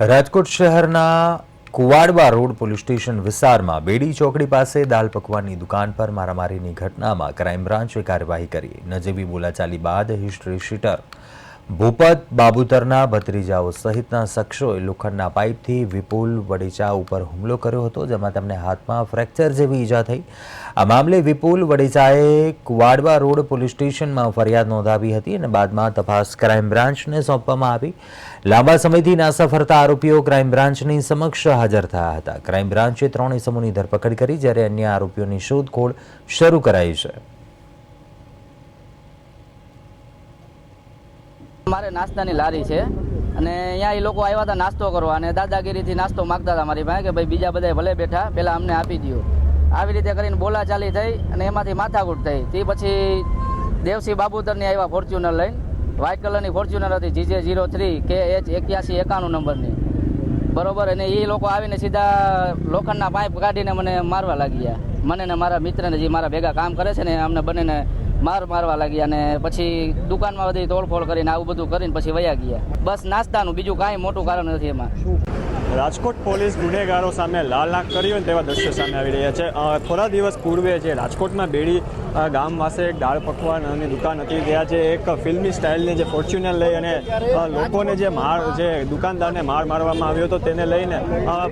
રાજકોટ શહેરના Kuvadva road police station વિસ્તારમાં બેડી ચોકડી પાસે દાલ પકવાનની દુકાન પર મારામારીની ઘટનામાં ક્રાઇમ બ્રાન્ચે કાર્યવાહી કરી. નજીવી બોલાચાલી બાદ હિસ્ટ્રી શીટર ભૂપત, બાબુતરના ભત્રીજાઓ સહિતના શખ્સોએ લોખંડના પાઇપથી વિપુલ વડેચા ઉપર હુમલો કર્યો હતો, જેમાં તેમને હાથમાં ફ્રેક્ચર જેવી ઈજા થઈ. આ મામલે વિપુલ વડેચાએ કુવાડવા રોડ પોલીસ સ્ટેશનમાં ફરિયાદ નોંધાવી હતી અને બાદમાં તપાસ ક્રાઇમ બ્રાન્ચને સોંપવામાં આવી. લાંબા સમયથી નાસા ફરતા આરોપીઓ ક્રાઇમ બ્રાન્ચની સમક્ષ હાજર થયા હતા. ક્રાઇમ બ્રાન્ચે ત્રણ ઇસમોની ધરપકડ કરી, જ્યારે અન્ય આરોપીઓની શોધખોળ શરૂ કરાઈ છે. મારે નાસ્તાની લારી છે. અને અહીંયા એ લોકો આવ્યા હતા નાસ્તો કરવા અને દાદાગીરીથી નાસ્તો માગતા હતા મારી પાસે કે ભાઈ બીજા બધા ભલે બેઠા પહેલાં અમને આપી દો આવી રીતે કરીને બોલાચાલી થઈ અને એમાંથી માથાકૂટ થઈ. તે પછી દેવસિંહ બાબુતરની આવ્યા ફોર્ચ્યુનર લઈને. વ્હાઇટ કલરની ફોર્ચ્યુનર હતી, GJ zero three, K H એક્યાસી એકાણું નંબરની. બરોબર, અને એ લોકો આવીને સીધા લોખંડના પાઇપ કાઢીને મને મારવા લાગ્યા. મને ને મારા મિત્રને જે મારા ભેગા કામ કરે છે ને અમને બંનેને માર મારવા લાગ્યા અને પછી દુકાનમાં બધી તોડફોડ કરીને આવું બધું કરીને પછી વયા ગયા. બસ નાસ્તાનું બીજું કાંઈ મોટું કારણ નથી એમાં. રાજકોટ પોલીસ ગુનેગારો સામે લાલ આંખ કર્યો ને તેવા દ્રશ્યો સામે આવી રહ્યા છે. થોડા દિવસ પૂર્વે જે રાજકોટમાં બેડી ગામ પાસે એક દાળ પકવાનની દુકાન હતી. ત્યાં જે એક ફિલ્મી સ્ટાઇલની જે ફોર્ચ્યુનર લઈ અને લોકોને જે માર, જે દુકાનદારને માર મારવામાં આવ્યો હતો તેને લઈને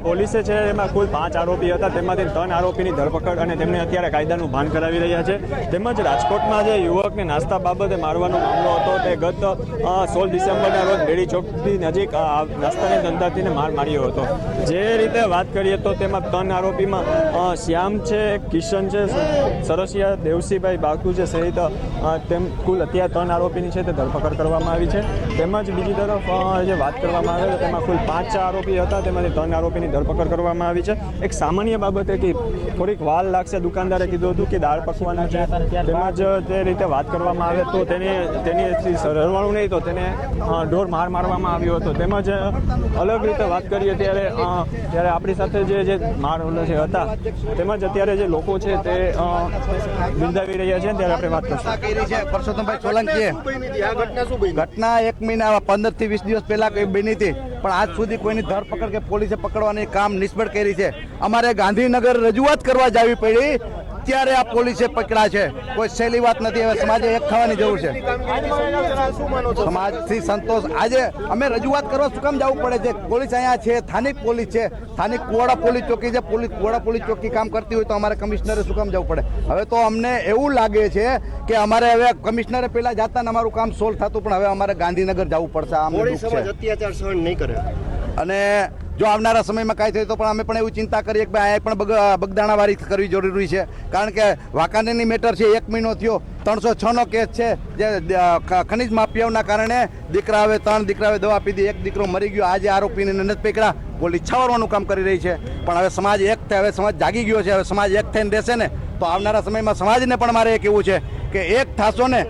પોલીસે છે એમાં કુલ પાંચ આરોપી હતા. તેમાંથી ત્રણ આરોપીની ધરપકડ અને તેમને અત્યારે કાયદાનું ભાન કરાવી રહ્યા છે. તેમજ રાજકોટમાં જે યુવકને નાસ્તા બાબતે મારવાનો મામલો હતો, તે ગત સોળ ડિસેમ્બરના રોજ બેડી ચોકથી નજીક નાસ્તાની ધંધાથીને માર માર્યો હતો. જે રીતે વાત કરીએ તો તેમાં ત્રણ આરોપીમાં શ્યામ છે, કિશન છે સરસિયા, દેવસીભાઈ બાકુ છે સહિત તેમ કુલ અત્યારે ત્રણ આરોપીની છે તે ધરપકડ કરવામાં આવી છે. તેમજ બીજી તરફ જે વાત કરવામાં આવે તેમાં કુલ પાંચ આરોપી હતા, તેમાંથી ત્રણ આરોપીની ધરપકડ કરવામાં આવી છે. એક સામાન્ય બાબતે કે થોડીક વાર લાગશે દુકાનદારે કીધું હતું કે દાળ પકવાના છે. તેમજ તે રીતે વાત કરવામાં આવે તો તેની તેની સરવાળું નહીં તો તેને ઢોર માર મારવામાં આવ્યો હતો. તેમજ અલગ રીતે વાત કરીએ ત્યારે ત્યારે આપણી સાથે જે જે માર છે હતા, તેમજ અત્યારે જે લોકો છે તે બિરદાવી રહ્યા છે ત્યારે આપણે વાત કરશું. પરસોત્તમભાઈ સોલંકી ઘટના એક મહિના પંદરથી વીસ દિવસ પહેલા કઈ બની હતી, પણ આજ સુધી કોઈની ધરપકડ કે પોલીસે પકડવાની કામ નિષ્ફળ કરી છે. અમારે ગાંધીનગર રજૂઆત કરવા જવી પડી ત્યારે આ પોલીસે પકડા છે. કોઈ સહેલી વાત નથી. હવે સમાજે એક થવાની જરૂર છે. સમાજથી સંતોષ. આજે અમે રજૂઆત કરવા શું કામ જવું પડે છે? પોલીસ અહીંયા છે સ્થાનિક પોલીસ છે. સ્થાનિક કુવાડા પોલીસ ચોકી છે. પોલીસ કુવાડા પોલીસ ચોકી કામ કરતી હોય તો અમારે કમિશનરે શું કામ જવું પડે? હવે તો અમને એવું લાગે છે કે અમારે હવે કમિશનરે પહેલાં જતા ને અમારું કામ સોલ્વ થતું પણ હવે અમારે ગાંધીનગર જવું પડશે. અત્યાચાર સહન નહીં કરે. અને જો આવનારા સમયમાં કાંઈ થાય તો પણ અમે પણ એવું ચિંતા કરીએ કે ભાઈ પણ બગ- બગદાણાવાળી કરવી જરૂરી છે. કારણ કે વાંકાનેરની મેટર છે, એક મહિનો થયો, ત્રણસો છનો કેસ છે, જે ખનિજ માફિયાઓના કારણે દીકરા હવે ત્રણ દીકરા હવે દવા પીધી, એક દીકરો મરી ગયો. આજે આરોપીને નથી પકડા પોલીસ છાવરવાનું કામ કરી રહી છે. પણ હવે સમાજ એક થાય હવે સમાજ જાગી ગયો છે, હવે સમાજ એક થઈને રહેશે ને? તો આવનારા સમયમાં સમાજને પણ મારે એ કહેવું છે કે એક થાશો ને